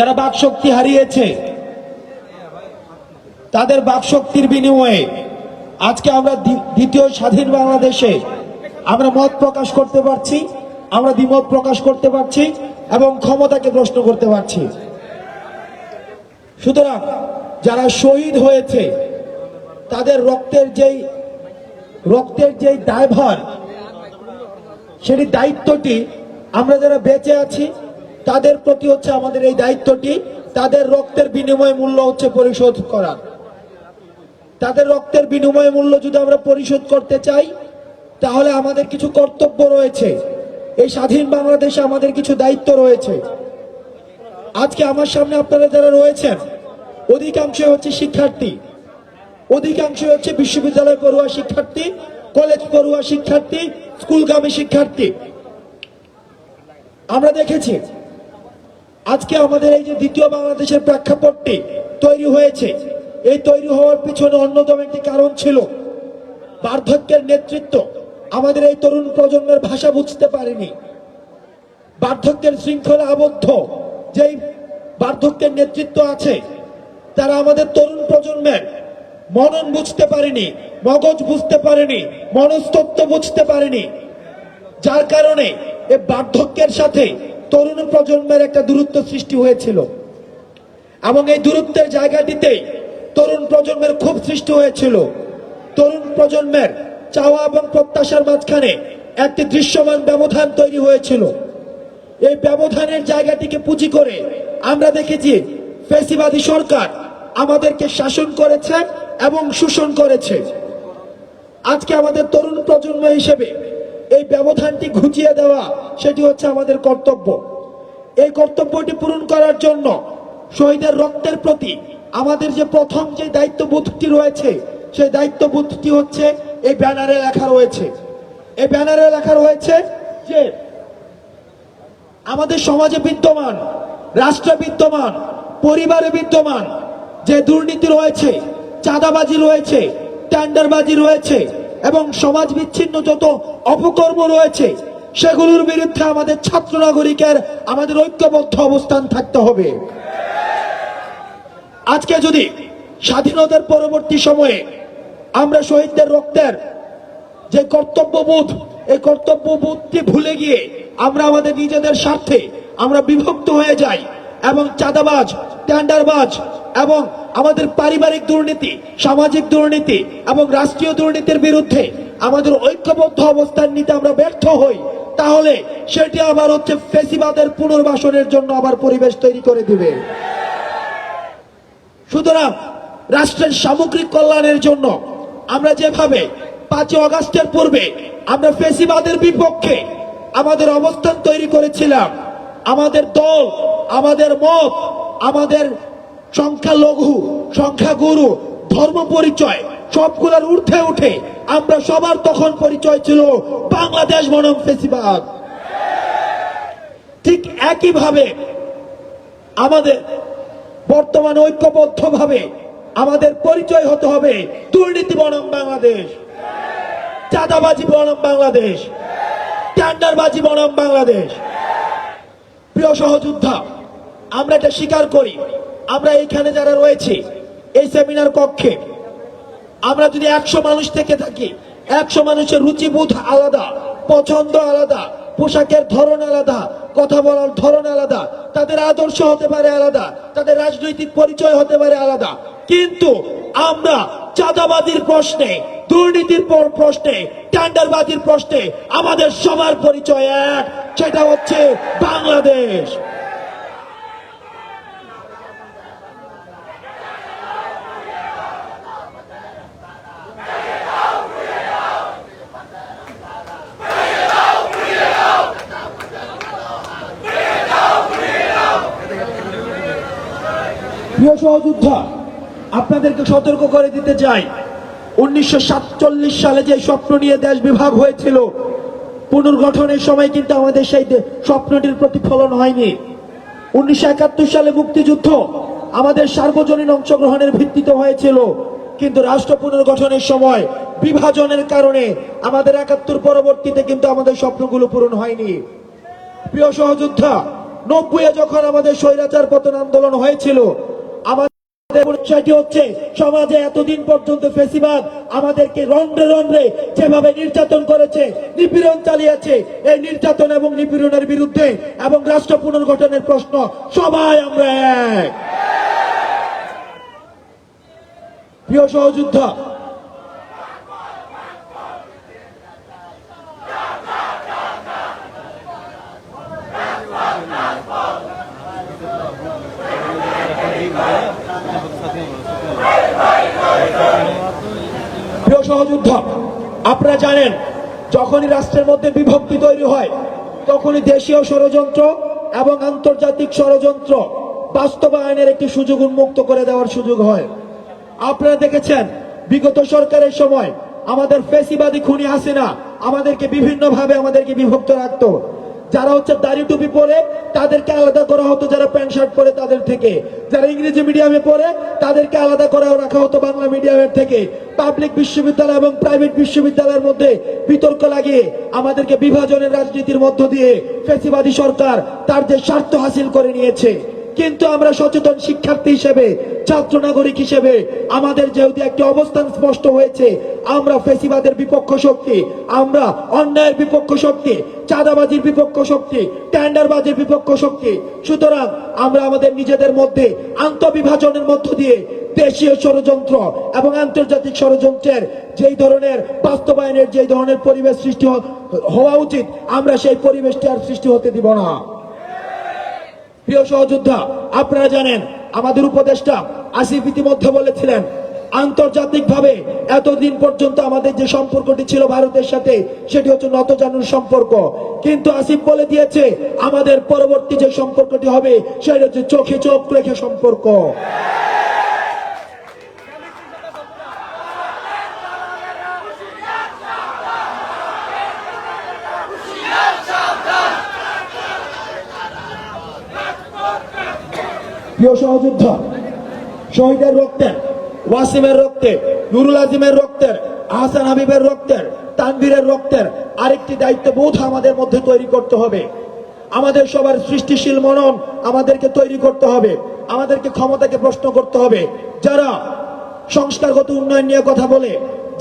যারা বাকশক্তি হারিয়েছে, তাদের বাকশক্তির বিনিময়ে আজকে আমরা দ্বিতীয় স্বাধীন বাংলাদেশে আমরা মত প্রকাশ করতে পারছি, আমরা দ্বিমত প্রকাশ করতে পারছি এবং ক্ষমতাকে প্রশ্ন করতে পারছি। সুতরাং যারা শহীদ হয়েছে, তাদের রক্তের যেই রক্তের যেই দায়ভার, সেটি দায়িত্বটি আমরা যারা বেঁচে আছি তাদের প্রতি হচ্ছে আমাদের এই দায়িত্বটি। তাদের রক্তের বিনিময় মূল্য হচ্ছে পরিশোধ করা। তাদের রক্তের বিনিময় মূল্য যদি আমরা পরিশোধ করতে চাই, তাহলে আমাদের কিছু কর্তব্য রয়েছে। এই স্বাধীন বাংলাদেশে আমাদের কিছু দায়িত্ব রয়েছে। আজকে আমার সামনে আপনারা যারা রয়েছেন অধিকাংশ হচ্ছে শিক্ষার্থী। অধিকাংশ হচ্ছে বিশ্ববিদ্যালয় পড়ুয়া শিক্ষার্থী, কলেজ পড়ুয়া শিক্ষার্থী, স্কুলগামী শিক্ষার্থী। আমরা দেখেছি আজকে আমাদের এই যে দ্বিতীয় বাংলাদেশের প্রেক্ষাপটটি তৈরি হয়েছে, এই তৈরি হওয়ার পিছনে অন্যতম একটি কারণ ছিল বার্ধক্যের নেতৃত্ব। আমাদের এই তরুণ প্রজন্মের ভাষা বুঝতে পারেনি। বার্ধক্যের শৃঙ্খলা আবদ্ধ। যেই বার্ধক্যের নেতৃত্ব আছে, তারা আমাদের তরুণ প্রজন্মের মনন বুঝতে পারেনি, মগজ বুঝতে পারেনি মনস্তত্ব বুঝতে পারেনি। যার কারণে এ বার্ধক্যের সাথে তরুণ প্রজন্মের একটা দূরত্ব সৃষ্টি হয়েছিল। এবং এই দূরত্বের জায়গাটিতে তরুণ প্রজন্মের খুব সৃষ্টি হয়েছিল। তরুণ প্রজন্মের চাওয়া এবং প্রত্যাশার মাঝখানে একটি দৃশ্যমান ব্যবধান তৈরি হয়েছিল। এই ব্যবধানের জায়গাটিকে পুঁজি করে আমরা দেখেছি ফেসিবাদী সরকার আমাদেরকে শাসন করেছে এবং শোষণ করেছে। আজকে আমাদের তরুণ প্রজন্ম হিসেবে এই ব্যবধানটি ঘুচিয়ে দেওয়া, সেটি হচ্ছে আমাদের কর্তব্য। এই কর্তব্যটি পূরণ করার জন্য শহীদের রক্তের প্রতি আমাদের যে প্রথম যে দায়িত্ববোধটি রয়েছে, সেই দায়িত্ববোধটি হচ্ছে এই ব্যানারে লেখা রয়েছে। এই ব্যানারে লেখা রয়েছে যে আমাদের সমাজে বিদ্যমান, রাষ্ট্রে বিদ্যমান, পরিবারে বিদ্যমান যে দুর্নীতি রয়েছে, চাঁদাবাজি রয়েছে, টেন্ডারবাজি রয়েছে এবং সমাজ বিচ্ছিন্ন যত অপকর্ম রয়েছে, সেগুলোর বিরুদ্ধে আমাদের ছাত্র নাগরিকের আমাদের ঐক্যবদ্ধ অবস্থান থাকতে হবে। আজকে যদি স্বাধীনতার পরবর্তী সময়ে আমরা শহীদদের রক্তের যে কর্তব্যবোধ, এই কর্তব্যবোধটি ভুলে গিয়ে আমরা আমাদের নিজেদের স্বার্থে আমরা বিভক্ত হয়ে যাই এবং চাঁদাবাজ টেন্ডারবাজ এবং আমাদের পারিবারিক দুর্নীতি, সামাজিক দুর্নীতি এবং রাষ্ট্রীয় দুর্নীতির বিরুদ্ধে আমাদের ঐক্যবদ্ধ অবস্থান নিতে আমরা ব্যর্থ হই, তাহলে সেটি আবার হচ্ছে ফেসিবাদের পুনর্বাসনের জন্য আবার পরিবেশ তৈরি করে দিবে। সুতরাং রাষ্ট্রের সামগ্রিক কল্যাণের জন্য আমরা যেভাবে পাঁচই অগাস্টের পূর্বে আমরা ফেসিবাদের বিপক্ষে আমাদের অবস্থান তৈরি করেছিলাম, আমাদের দল আমাদের মত, আমাদের সংখ্যালঘু সংখ্যাগুরু ধর্ম পরিচয়, সবগুলোর ঊর্ধ্বে উঠে আমরা সবার তখন পরিচয় ছিল বাংলাদেশ বনাম ফেসিবাদ। ঠিক একইভাবে আমাদের বর্তমান ঐক্যবদ্ধভাবে আমাদের পরিচয় হতে হবে দুর্নীতি বনাম বাংলাদেশ, চাঁদাবাজি বনাম বাংলাদেশ, টেন্ডারবাজি বনাম বাংলাদেশ। প্রিয় সহযোদ্ধা আমরা এটা স্বীকার করি। আমরা এইখানে যারা রয়েছি, এই সেমিনার কক্ষে, আমরা যদি একশো মানুষ থেকে থাকি, একশো মানুষের রুচিবোধ আলাদা, পছন্দ আলাদা, পোশাকের ধরন আলাদা, কথা বলার ধরন আলাদা, তাদের আদর্শ হতে পারে আলাদা, তাদের রাজনৈতিক পরিচয় হতে পারে আলাদা। কিন্তু আমরা চাঁদাবাদীর প্রশ্নে, দুর্নীতির পর- প্রশ্নে টেন্ডারবাজির প্রশ্নে, আমাদের সবার পরিচয় এক, সেটা হচ্ছে বাংলাদেশ। প্রিয় আপনাদেরকে সতর্ক করে দিতে চাই। উনিশশো সাতচল্লিশ সালে যে স্বপ্ন নিয়ে দেশ বিভাগ হয়েছিল, পুনর্গঠনের সময় কিন্তু আমাদের সেই স্বপ্নটির প্রতিফলন হয়নি। উনিশশো একাত্তর সালে মুক্তিযুদ্ধ আমাদের সার্বজনীন অংশগ্রহণের ভিত্তিতে হয়েছিল, কিন্তু রাষ্ট্র পুনর্গঠনের সময় বিভাজনের কারণে আমাদের একাত্তর পরবর্তীতে কিন্তু আমাদের স্বপ্নগুলো পূরণ হয়নি। প্রিয় সহযোদ্ধা নব্বই যখন আমাদের স্বৈরাচার পতন আন্দোলন হয়েছিল আমাদের পরিচয়টি হচ্ছে, সমাজে এতদিন পর্যন্ত ফেসিবাদ আমাদেরকে রন্ধ্রে রন্ধ্রে যেভাবে নির্যাতন করেছে, নিপীড়ন চালিয়েছে, এই নির্যাতন এবং নিপীড়নের বিরুদ্ধে এবং রাষ্ট্র পুনর্গঠনের প্রশ্ন, সবাই আমরা প্রিয় সহযোদ্ধা সহযোদ্ধা। আপনারা জানেন, যখনই রাষ্ট্রের মধ্যে বিভক্তি তৈরি হয়, তখনই দেশীয় ষড়যন্ত্র এবং আন্তর্জাতিক ষড়যন্ত্র বাস্তবায়নের একটি সুযোগ উন্মুক্ত করে দেওয়ার সুযোগ হয়। আপনারা দেখেছেন, বিগত সরকারের সময় আমাদের ফেসিবাদী খুনি হাসিনা আমাদেরকে বিভিন্ন ভাবে আমাদেরকে বিভক্ত রাখতো। যারা হচ্ছে দাড়ি টুপি পরে তাদেরকে আলাদা করা হতো, যারা প্যান্ট শার্ট পরে তাদের থেকে। যারা ইংরেজি মিডিয়ামে পড়ে তাদেরকে আলাদা করে রাখা হতো বাংলা মিডিয়ামের থেকে। পাবলিক বিশ্ববিদ্যালয় এবং প্রাইভেট বিশ্ববিদ্যালয়ের মধ্যে বিতর্ক লাগিয়ে আমাদেরকে বিভাজনের রাজনীতির মধ্য দিয়ে ফেসিবাদী সরকার তার যে স্বার্থ হাসিল করে নিয়েছে। কিন্তু আমরা সচেতন শিক্ষার্থী হিসেবে, ছাত্র নাগরিক হিসেবে আমাদের যেহেতু একটি অবস্থান স্পষ্ট হয়েছে, আমরা ফেসিবাদের বিপক্ষ শক্তি, আমরা অন্যায়ের বিপক্ষ শক্তি, চাঁদাবাজির বিপক্ষ শক্তি টেন্ডারবাজির বিপক্ষ শক্তি, সুতরাং আমরা আমাদের নিজেদের মধ্যে আন্তঃবিভাজনের মধ্য দিয়ে দেশীয় ষড়যন্ত্র এবং আন্তর্জাতিক ষড়যন্ত্রের যেই ধরনের বাস্তবায়নের, যেই ধরনের পরিবেশ সৃষ্টি হওয়া উচিত, আমরা সেই পরিবেশটি আর সৃষ্টি হতে দিব না। প্রিয় সহযোদ্ধা, আপনারা জানেন, আমাদের উপদেষ্টা আসিফ ইতিমধ্যে বলেছিলেন, আন্তর্জাতিকভাবে এতদিন পর্যন্ত আমাদের যে সম্পর্কটি ছিল ভারতের সাথে, সেটি হচ্ছে নতজানুর সম্পর্ক। কিন্তু আসিফ বলে দিয়েছে, আমাদের পরবর্তী যে সম্পর্কটি হবে, সেটা হচ্ছে চোখে চোখ রেখে সম্পর্ক। প্রিয় সহযোদ্ধা, শহীদের রক্তের ওয়াসিমের রক্তে, নুরুল আজিমের রক্তের আহসান হাবিবের রক্তের তানভীরের রক্তের আরেকটি দায়িত্ববোধ আমাদের মধ্যে তৈরি করতে হবে। আমাদের সবার সৃষ্টিশীল মনন আমাদেরকে তৈরি করতে হবে। আমাদেরকে ক্ষমতাকে প্রশ্ন করতে হবে। যারা সংস্কারগত উন্নয়ন নিয়ে কথা বলে,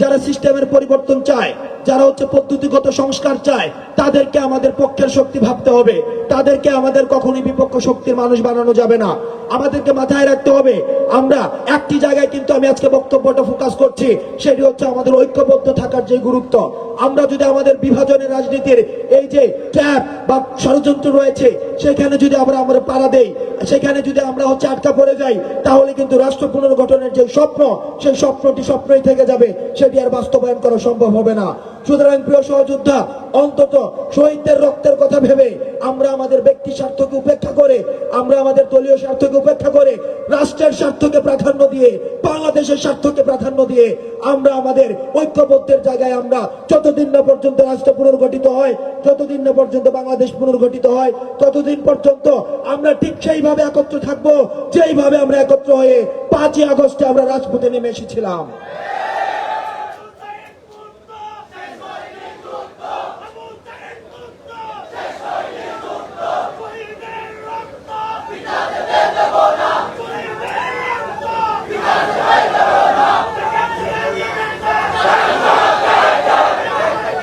যারা সিস্টেমের পরিবর্তন চায় যারা হচ্ছে পদ্ধতিগত সংস্কার চায়, তাদেরকে আমাদের পক্ষের শক্তি ভাবতে হবে। তাদেরকে আমাদের কখনোই বিপক্ষ শক্তির মানুষ বানানো যাবে না। আমাদেরকে মাথায় রাখতে হবে, আমরা একটি জায়গায় কিন্তু আমি আজকে বক্তব্যটা ফোকাস করছি, সেটি হচ্ছে আমাদের ঐক্যবদ্ধ থাকার যে গুরুত্ব। আমরা যদি আমাদের বিভাজনের রাজনীতির এই যে ট্র্যাপ বা ষড়যন্ত্র রয়েছে, সেখানে যদি আমরা আমরা পাড়া দেই, সেখানে যদি আমরা হচ্ছে আটকা পড়ে যাই, তাহলে কিন্তু রাষ্ট্র পুনর্গঠনের যে স্বপ্ন, সেই স্বপ্নটি স্বপ্নই থেকে যাবে, সেটি আর বাস্তবায়ন করা সম্ভব হবে না। সুতরাং প্রিয় সহযোদ্ধা, অন্তত শহীদদের রক্তের কথা ভেবে আমরা আমাদের ব্যক্তি স্বার্থকে উপেক্ষা করে, আমরা আমাদের দলীয় স্বার্থকে উপেক্ষা করে, রাষ্ট্রের স্বার্থকে প্রাধান্য দিয়ে, বাংলাদেশের স্বার্থকে প্রাধান্য দিয়ে আমরা আমাদের ঐক্যবদ্ধের জায়গায় আমরা যতদিন না পর্যন্ত রাষ্ট্র পুনর্গঠিত হয়, যতদিন না পর্যন্ত বাংলাদেশ পুনর্গঠিত হয়, ততদিন পর্যন্ত আমরা ঠিক সেইভাবে একত্র থাকব, যেইভাবে আমরা একত্র হয়ে পাঁচই আগস্টে আমরা রাজপথে নেমে এসেছিলাম।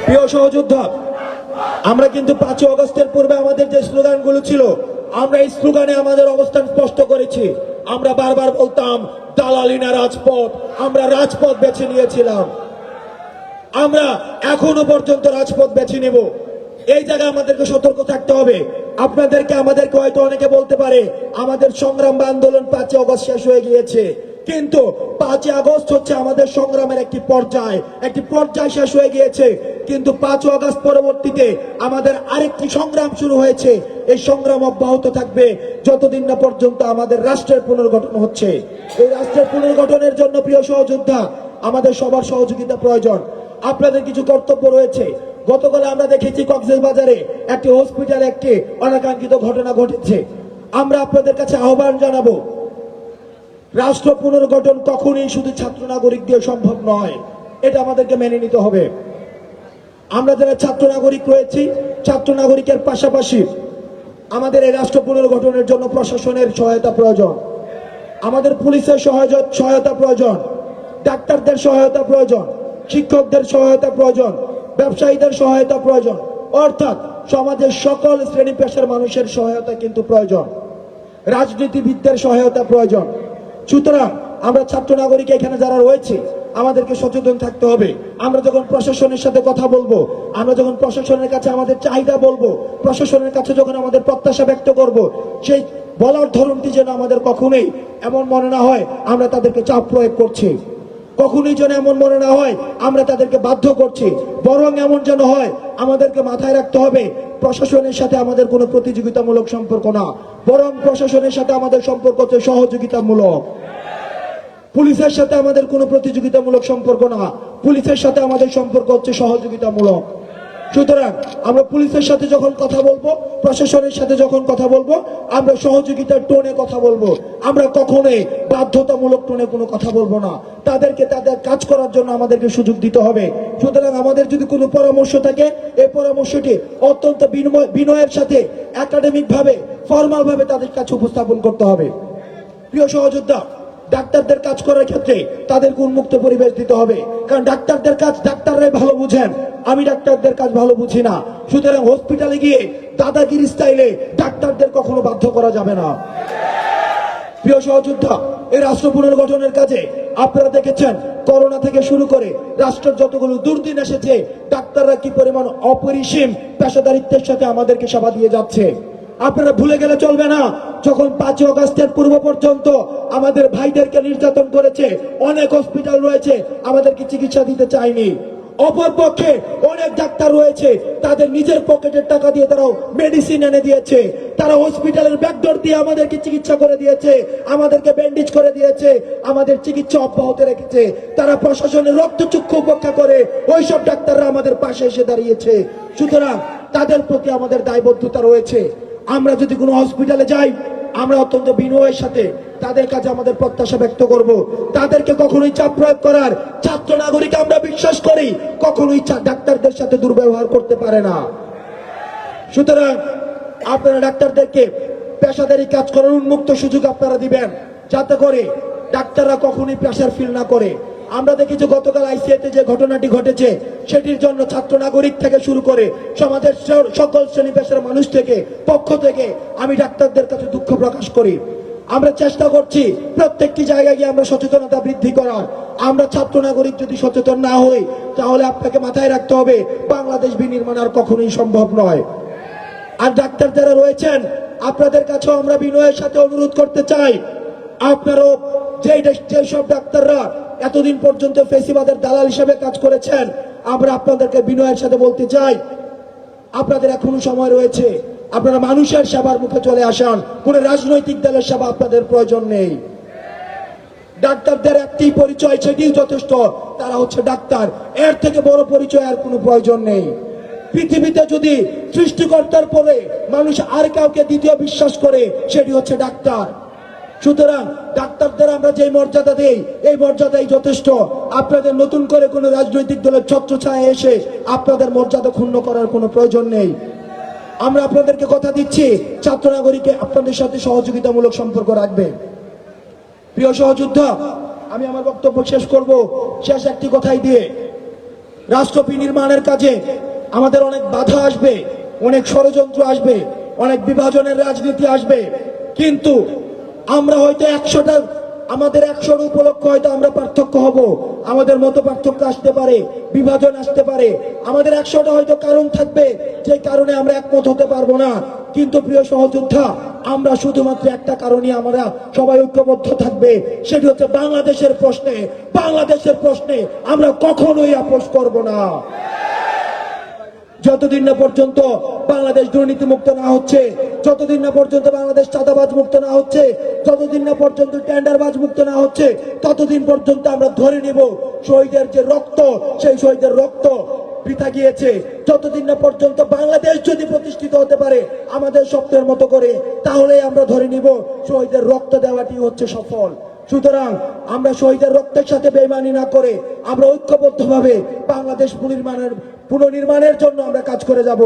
প্রিয় সহযোদ্ধা, আমরা কিন্তু পাঁচই অগস্টের পূর্বে আমাদের যে স্লোগানগুলো ছিল, আমরা এই স্লোগানে আমাদের অবস্থান স্পষ্ট করেছি। আমরা বারবার বলতাম দালালিনা রাজপথ। আমরা রাজপথ বেছে নিয়েছিলাম। আমরা এখনও পর্যন্ত রাজপথ বেছে নেব। এই জায়গায় আমাদেরকে সতর্ক থাকতে হবে। আপনাদেরকে, আমাদেরকে হয়তো অনেকে বলতে পারে, আমাদের সংগ্রাম বা আন্দোলন পাঁচই অগস্ট শেষ হয়ে গিয়েছে। কিন্তু পাঁচই আগস্ট হচ্ছে আমাদের সংগ্রামের একটি পর্যায়। একটি পর্যায় শেষ হয়ে গিয়েছে, কিন্তু পাঁচই আগস্ট পরবর্তীতে আমাদের আরেকটি সংগ্রাম শুরু হয়েছে। এই সংগ্রাম অব্যাহত থাকবে যতদিন না পর্যন্ত আমাদের রাষ্ট্রের পুনর্গঠন হচ্ছে। এই রাষ্ট্রের পুনর্গঠনের জন্য প্রিয় সহযোদ্ধা, আমাদের সবার সহযোগিতা প্রয়োজন। আপনাদের কিছু কর্তব্য রয়েছে। গতকাল আমরা দেখেছি কক্সেস বাজারে একটি হসপিটালে একটি অনাকাঙ্ক্ষিত ঘটনা ঘটেছে। আমরা আপনাদের কাছে আহ্বান জানাব রাষ্ট্র পুনর্গঠন কখনই শুধু ছাত্র নাগরিক দিয়ে সম্ভব নয়। এটা আমাদেরকে মেনে নিতে হবে। আমরা যারা ছাত্র নাগরিক রয়েছি, ছাত্র নাগরিকের পাশাপাশি আমাদের এই রাষ্ট্র পুনর্গঠনের জন্য প্রশাসনের সহায়তা প্রয়োজন। আমাদের পুলিশের সহায়- সহায়তা প্রয়োজন। ডাক্তারদের সহায়তা প্রয়োজন। শিক্ষকদের সহায়তা প্রয়োজন। ব্যবসায়ীদের সহায়তা প্রয়োজন। অর্থাৎ সমাজের সকল শ্রেণি পেশার মানুষের সহায়তা কিন্তু প্রয়োজন। রাজনীতিবিদদের সহায়তা প্রয়োজন। সুতরাং আমরা ছাত্র নাগরিক এখানে যারা রয়েছে, আমাদেরকে সচেতন থাকতে হবে। আমরা যখন প্রশাসনের সাথে কথা বলব, আমরা যখন প্রশাসনের কাছে আমাদের চাহিদা বলব, প্রশাসনের কাছে যখন আমাদের প্রত্যাশা ব্যক্ত করব, সেই বলার ধরনটি যেন আমাদের কখনোই এমন মনে না হয়, আমরা তাদেরকে চাপ প্রয়োগ করছি। কখনোই যেন এমন মনে না হয়, আমরা তাদেরকে বাধ্য করছি। বরং এমন যেন হয়, আমাদেরকে মাথায় রাখতে হবে প্রশাসনের সাথে আমাদের কোনো প্রতিযোগিতামূলক সম্পর্ক না, বরং প্রশাসনের সাথে আমাদের সম্পর্ক হচ্ছে সহযোগিতামূলক। পুলিশের সাথে আমাদের কোনো প্রতিযোগিতামূলক সম্পর্ক না, পুলিশের সাথে আমাদের সম্পর্ক হচ্ছে সহযোগিতামূলক। সুতরাং আমরা পুলিশের সাথে যখন কথা বলব, প্রশাসনের সাথে যখন কথা বলব, আমরা সহযোগিতার টোনে কথা বলব। আমরা কখনোই বাধ্যতামূলক টোনে কোনো কথা বলব না। তাদেরকে তাদের কাজ করার জন্য আমাদেরকে সুযোগ দিতে হবে। সুতরাং আমাদের যদি কোনো পরামর্শ থাকে, এই পরামর্শটি অত্যন্ত বিনময়- বিনয়ের সাথে একাডেমিক ভাবে ফর্মাল ভাবে তাদের কাছে উপস্থাপন করতে হবে। প্রিয় সহযোদ্ধা ডাক্তারদের কাজ করার ক্ষেত্রে তাদেরকে উন্মুক্ত পরিবেশ দিতে হবে। কারণ ডাক্তারদের কাজ ডাক্তাররাই ভালো বুঝেন। আমি ডাক্তারদের কাজ ভালো বুঝি না। সুতরাং হসপিটালে গিয়ে দাদাগিরি স্টাইলে ডাক্তারদের কখনো বাধ্য করা যাবে না। প্রিয় সহযোদ্ধা, এই রাষ্ট্র পুনর্গঠনের কাজে আপনারা দেখেছেন, করোনা থেকে শুরু করে রাষ্ট্রের যতগুলো দুর্দিন এসেছে, ডাক্তাররা কি পরিমাণ অপরিসীম পেশাদারিত্বের সাথে আমাদেরকে সেবা দিয়ে যাচ্ছে? আপনারা ভুলে গেলে চলবে না। যখন পাঁচই অগাস্টের পূর্ব পর্যন্ত আমাদের ভাইদেরকে নির্যাতন করেছে, অনেক হসপিটাল রয়েছে, আমাদেরকে চিকিৎসা দিতে চায়নি। অপরপক্ষে অনেক ডাক্তার রয়েছে, তাদের নিজের পকেটের টাকা দিয়ে তারাও মেডিসিন এনে দিয়েছে। তারা হসপিটালের ব্যাকডোর দিয়ে আমাদেরকে চিকিৎসা করে দিয়েছে, আমাদেরকে ব্যান্ডেজ করে দিয়েছে, আমাদের চিকিৎসা অব্যাহত রেখেছে। তারা প্রশাসনের রক্তচক্ষু উপেক্ষা করে ওইসব ডাক্তাররা আমাদের পাশে এসে দাঁড়িয়েছে। সুতরাং তাদের প্রতি আমাদের দায়বদ্ধতা রয়েছে। আমরা যদি কোনো হসপিটালে যাই, আমরা অত্যন্ত বিনয়ের সাথে তাদের কাছে আমাদের প্রত্যাশা ব্যক্ত করব। তাদেরকে কখনোই চাপ প্রয়োগ করার ছাত্র নাগরিক আমরা বিশ্বাস করি, কখনোই ডাক্তারদের সাথে দুর্ব্যবহার করতে পারে না। সুতরাং আপনারা ডাক্তারদেরকে পেশাদারি কাজ করার উন্মুক্ত সুযোগ আপনারা দিবেন, যাতে করে ডাক্তাররা কখনোই প্রেশার ফিল না করে। আমরা দেখেছি গতকাল আইসিআইতে যে ঘটনাটি ঘটেছে, সেটির জন্য ছাত্র নাগরিক থেকে শুরু করে সমাজের সকল শ্রেণি পেশার মানুষ থেকে, পক্ষ থেকে আমি ডাক্তারদের কাছে দুঃখ প্রকাশ করি। আমরা চেষ্টা করছি প্রত্যেকটি জায়গায় গিয়ে আমরা সচেতনতা বৃদ্ধি করার। আমরা ছাত্র নাগরিক যদি সচেতন না হই, তাহলে আপনাকে মাথায় রাখতে হবে, বাংলাদেশ বিনির্মাণ আর কখনোই সম্ভব নয়। আর ডাক্তার যারা রয়েছেন, আপনাদের কাছেও আমরা বিনয়ের সাথে অনুরোধ করতে চাই। আপনারও যে যেসব ডাক্তাররা এতদিন পর্যন্ত ফেসিবাদের দালাল হিসেবে কাজ করেছেন। আমরা আপনাদেরকে বিনয়ের সাথে বলতে চাই, আপনাদের এখনও সময় রয়েছে। আপনারা মানুষের সেবার মুখে চলে আসেন। কোন রাজনৈতিক দলের সেবা আপনাদের প্রয়োজন নেই। ডাক্তারদের একটি পরিচয়, সেটিই যথেষ্ট। তারা হচ্ছে ডাক্তার। এর থেকে বড় পরিচয় আর কোনো প্রয়োজন নেই। পৃথিবীতে যদি সৃষ্টিকর্তার পরে মানুষ আর কাউকে দ্বিতীয় বিশ্বাস করে, সেটি হচ্ছে ডাক্তার। সুতরাং ডাক্তারদের আমরা যে মর্যাদা দেই, এই মর্যাদাই যথেষ্ট। আপনাদের নতুন করে কোনো রাজনৈতিক দলের ছত্র ছায় এসে আপনাদের মর্যাদা ক্ষুণ্ণ করার কোনো প্রয়োজন নেই। আমরা আপনাদেরকে কথা দিচ্ছি, ছাত্র নাগরিকে আপনাদের সাথে সহযোগিতামূলক সম্পর্ক রাখবে। প্রিয় সহযোদ্ধা, আমি আমার বক্তব্য শেষ করব। শেষ একটি কথাই দিয়ে রাষ্ট্র বিনির্মাণের কাজে আমাদের অনেক বাধা আসবে, অনেক ষড়যন্ত্র আসবে, অনেক বিভাজনের রাজনীতি আসবে। কিন্তু আমরা হয়তো একশোটা আমাদের একশোর উপলক্ষ হয়তো আমরা পার্থক্য হব। আমাদের মতো পার্থক্য আসতে পারে, বিভাজন আসতে পারে। আমাদের একশোটা হয়তো কারণ থাকবে, যে কারণে আমরা একমত হতে পারব না। কিন্তু প্রিয় সহযোদ্ধা, আমরা শুধুমাত্র একটা কারণে আমরা সবাই ঐক্যবদ্ধ থাকবে, সেটি হচ্ছে বাংলাদেশের প্রশ্নে। বাংলাদেশের প্রশ্নে আমরা কখনোই আপোষ করব না। যতদিন না পর্যন্ত বাংলাদেশ দুর্নীতি মুক্ত না হচ্ছে, যতদিন না পর্যন্ত বাংলাদেশ চাঁদাবাজ মুক্ত না হচ্ছে, যতদিন না পর্যন্ত টেন্ডারবাজ মুক্ত না হচ্ছে, ততদিন পর্যন্ত আমরা ধরে নিব শহীদের যে রক্ত, সেই শহীদের রক্ত বৃথা গিয়েছে। যতদিন না পর্যন্ত বাংলাদেশ যদি প্রতিষ্ঠিত হতে পারে আমাদের স্বপ্নের মতো করে তাহলে আমরা ধরে নিব শহীদের রক্ত দেওয়াটি হচ্ছে সফল। সুতরাং আমরা শহীদের রক্তের সাথে বেমানি না করে আমরা ঐক্যবদ্ধভাবে বাংলাদেশ পুনর্নির্মাণের পুনর্নির্মাণের জন্য আমরা কাজ করে যাব।